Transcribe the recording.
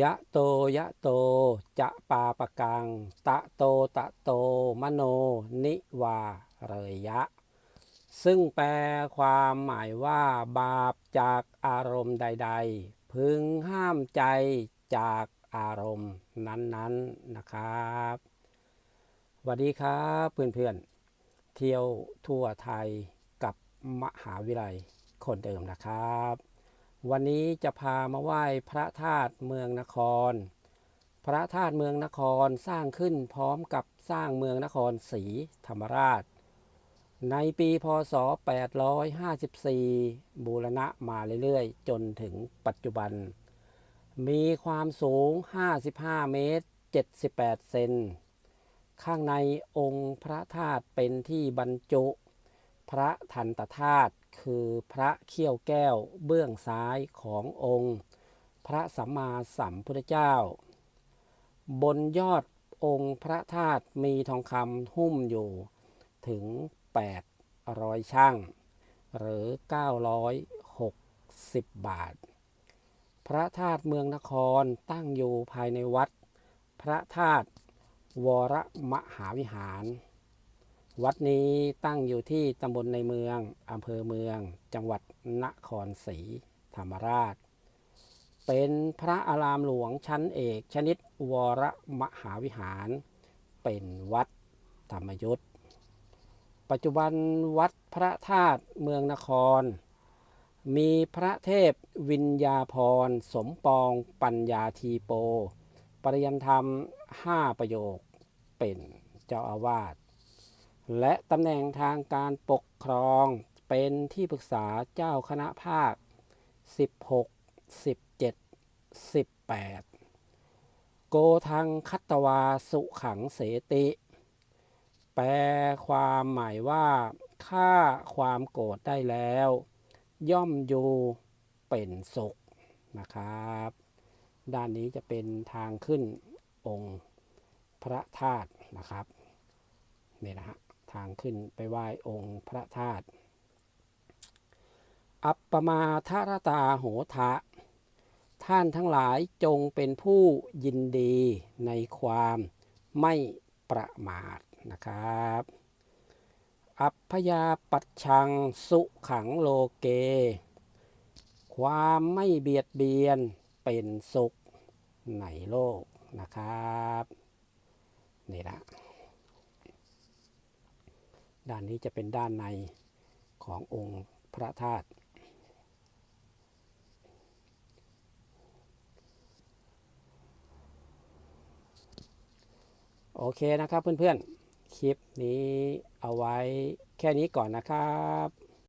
ยะโตยะโต จะปาปะกัง ตะโตตะโต มโน นิวาเรยะ ซึ่งแปลความหมายว่า บาปจากอารมณ์ใด ๆ พึงห้ามใจจากอารมณ์นั้นๆนะครับสวัสดีครับเพื่อนๆ เที่ยวทั่วไทยกับมหาวิทยาลัยคนเดิมนะครับ วันนี้จะพามาไหว้พระธาตุเมืองนคร พระธาตุเมืองนครสร้างขึ้นพร้อมกับสร้างเมืองนครศรีธรรมราช ในปีพศ 854 บูรณะมาเรื่อยๆ จนถึงปัจจุบัน มีความสูง 55 เมตร 78 เซน ข้างในองค์พระธาตุเป็นที่บรรจุ พระทันตธาตุ คือพระเขี้ยวแก้วเบื้องซ้ายขององค์ พระสัมมาสัมพุทธเจ้า บนยอดองค์พระธาตุมีทองคำหุ้มอยู่ถึง 800 ช่าง หรือ 960 บาท พระธาตุเมืองนครตั้งอยู่ภายในวัด พระธาตุวรมหาวิหาร วัดนี้ตั้งอยู่ที่ตำบลในเมืองอำเภอเมือง จังหวัดนครศรีธรรมราช เป็นพระอารามหลวงชั้นเอกชนิดวรมหาวิหาร เป็นวัดธรรมยุทธปัจจุบันวัดพระธาตุเมืองนคร มีพระเทพวิญญาพร สมปองปัญญาทีโป ปริยันธรรมห้าประโยคเป็นเจ้าอาวาส และตำแหน่งทางการปกครองเป็นที่ปรึกษาเจ้าคณะภาค 16 17 18 โกทังคัตวาสุขังเสติ แปลความหมายว่าฆ่าความโกรธได้แล้ว ย่อมอยู่เป็นสุขนะครับ ด้านนี้จะเป็นทางขึ้นองค์พระธาตุนะครับนี่นะฮะ ทางขึ้นไปไหว้องค์พระธาตุอัปปมาทารตาโหทะ ท่านทั้งหลายจงเป็นผู้ยินดีในความไม่ประมาทนะครับ อัพยาปัชชังสุขังโลเก ความไม่เบียดเบียนเป็นสุขในโลกนะครับ นี่นะ ด้านนี้จะเป็นด้านในขององค์พระธาตุโอเคนะครับเพื่อนๆ คลิปนี้เอาไว้แค่นี้ก่อนนะครับ